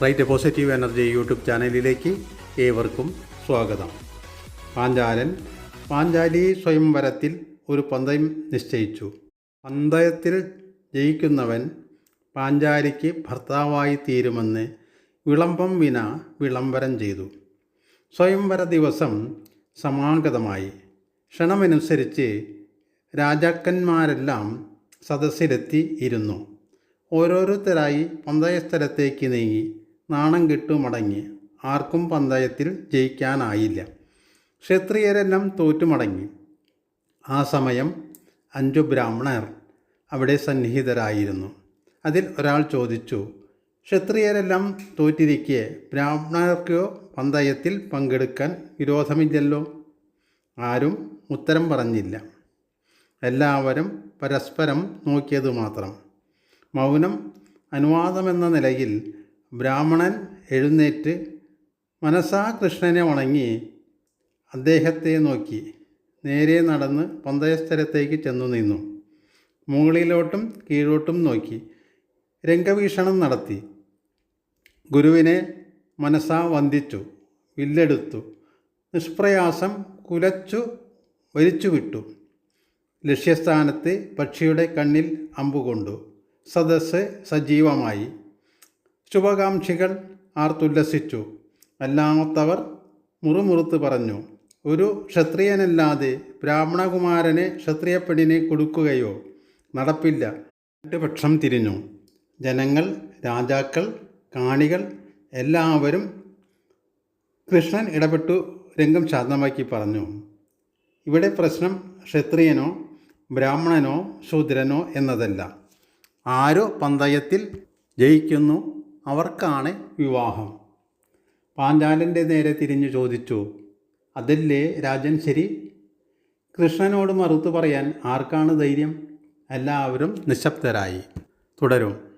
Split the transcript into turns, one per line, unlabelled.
Right positive energy YouTube ചാനലിലേക്ക് ഏവർക്കും സ്വാഗതം. പാഞ്ചാലൻ പാഞ്ചാലി സ്വയംവരത്തിൽ ഒരു പന്തയം നിശ്ചയിച്ചു. പന്തയത്തിൽ ജയിക്കുന്നവൻ പാഞ്ചാലിക്ക് ഭർത്താവായി തീരുമെന്ന് വിളംബം വിന വിളംബരം ചെയ്തു. സ്വയംവര ദിവസം സമാഗതമായി. ക്ഷണമനുസരിച്ച് രാജാക്കന്മാരെല്ലാം സദസ്സിലെത്തി ഇരുന്നു. ഓരോരുത്തരായി പന്തയസ്ഥലത്തേക്ക് നീങ്ങി നാണം കെട്ടു മടങ്ങി. ആർക്കും പന്തയത്തിൽ ജയിക്കാനായില്ല. ക്ഷത്രിയരെല്ലാം തോറ്റുമടങ്ങി. ആ സമയം അഞ്ചു ബ്രാഹ്മണർ അവിടെ സന്നിഹിതരായിരുന്നു. അതിൽ ഒരാൾ ചോദിച്ചു ക്ഷത്രിയരെല്ലാം തോറ്റിരിക്കെ ബ്രാഹ്മണർക്കോ പന്തയത്തിൽ പങ്കെടുക്കാൻ വിരോധമില്ലല്ലോ? ആരും ഉത്തരം പറഞ്ഞില്ല. എല്ലാവരും പരസ്പരം നോക്കിയത് മാത്രം മൗനം അനുവാദമെന്ന നിലയിൽ ബ്രാഹ്മണൻ എഴുന്നേറ്റ് മനസാ കൃഷ്ണനെ വണങ്ങി അദ്ദേഹത്തെ നോക്കി. നേരെ നടന്ന് പന്തയസ്ഥലത്തേക്ക് ചെന്നു നിന്നു. മുകളിലോട്ടും കീഴോട്ടും നോക്കി. രംഗവീക്ഷണം നടത്തി. ഗുരുവിനെ മനസാ വന്ദിച്ചു. വില്ലെടുത്തു. നിഷ്പ്രയാസം കുലച്ചു വലിച്ചുവിട്ടു. ലക്ഷ്യസ്ഥാനത്ത് പക്ഷിയുടെ കണ്ണിൽ അമ്പുകൊണ്ടു. സദസ്സ് സജീവമായി. ശുഭകാംക്ഷികൾ ആർത്തുല്ലസിച്ചു അല്ലാത്തവർ മുറുമുറുത്ത് പറഞ്ഞു ഒരു ക്ഷത്രിയനല്ലാതെ ബ്രാഹ്മണകുമാരനെ ക്ഷത്രിയപ്പെണ്ണിനെ കൊടുക്കുകയോ നടപ്പില്ല. രണ്ട് പക്ഷം തിരിഞ്ഞു. ജനങ്ങൾ രാജാക്കൾ കാണികൾ എല്ലാവരും കൃഷ്ണൻ ഇടപെട്ടു രംഗം ശാന്തമാക്കി പറഞ്ഞു. ഇവിടെ പ്രശ്നം ക്ഷത്രിയനോ ബ്രാഹ്മണനോ ശൂദ്രനോ എന്നതല്ല. ആരോ പന്തയത്തിൽ ജയിക്കുന്നു. അവർക്കാണ് വിവാഹം. പാഞ്ചാലന്റെ നേരെ തിരിഞ്ഞു ചോദിച്ചു അതല്ലേ രാജൻ ശരി? കൃഷ്ണനോട് മറുത്തു പറയാൻ ആർക്കാണ് ധൈര്യം? എല്ലാവരും നിശബ്ദരായി. തുടരും.